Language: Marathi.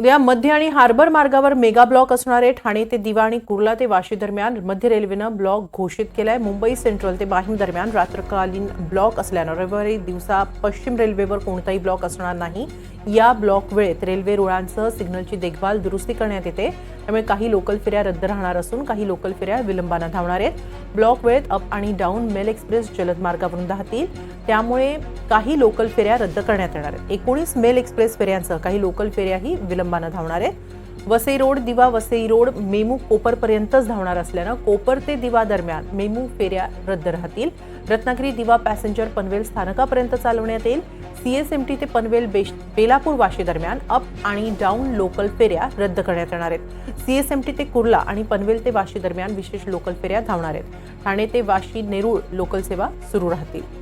उद्या मध्य आणि हार्बर मार्गावर मेगा ब्लॉक असणारे ठाणे ते दिवा आणि कुर्ला ते वाशी दरम्यान मध्य रेल्वेनं ब्लॉक घोषित केलाय. मुंबई सेंट्रल ते माहीम दरम्यान रात्रकालीन ब्लॉक असल्यानं रविवारी दिवसा पश्चिम रेल्वेवर कोणताही ब्लॉक असणार नाही. या ब्लॉक वेळेत रेल्वे रुळांसह सिग्नलची देखभाल दुरुस्ती करण्यात येते. त्यामुळे काही लोकल फेऱ्या रद्द राहणार असून काही लोकल फेऱ्या विलंबानं धावणार आहेत. ब्लॉक वेळेत अप आणि डाऊन मेल एक्सप्रेस जलद मार्गावरून धावतील. त्यामुळे काही लोकल फेऱ्या रद्द करण्यात येणार आहेत. एकोणीस मेल एक्सप्रेस फेऱ्यांसह काही लोकल फेऱ्याही विलंबानं धावणार आहेत. वसई रोड दिवा वसई रोड मेमू कोपरपर्यंतच धावणार असल्यानं कोपर ते दिवा दरम्यान मेमू फेऱ्या रद्द राहतील. रत्नागिरी दिवा पॅसेंजर पनवेल स्थानकापर्यंत चालवण्यात येईल. सीएसएमटी ते पनवेल बेश बेलापूर वाशी दरम्यान अप आणि डाऊन लोकल फेऱ्या रद्द करण्यात येणार आहेत. सीएसएमटी ते कुर्ला आणि पनवेल ते वाशी दरम्यान विशेष लोकल फेऱ्या धावणार आहेत. ठाणे ते वाशी नेरूळ लोकल सेवा सुरू राहतील.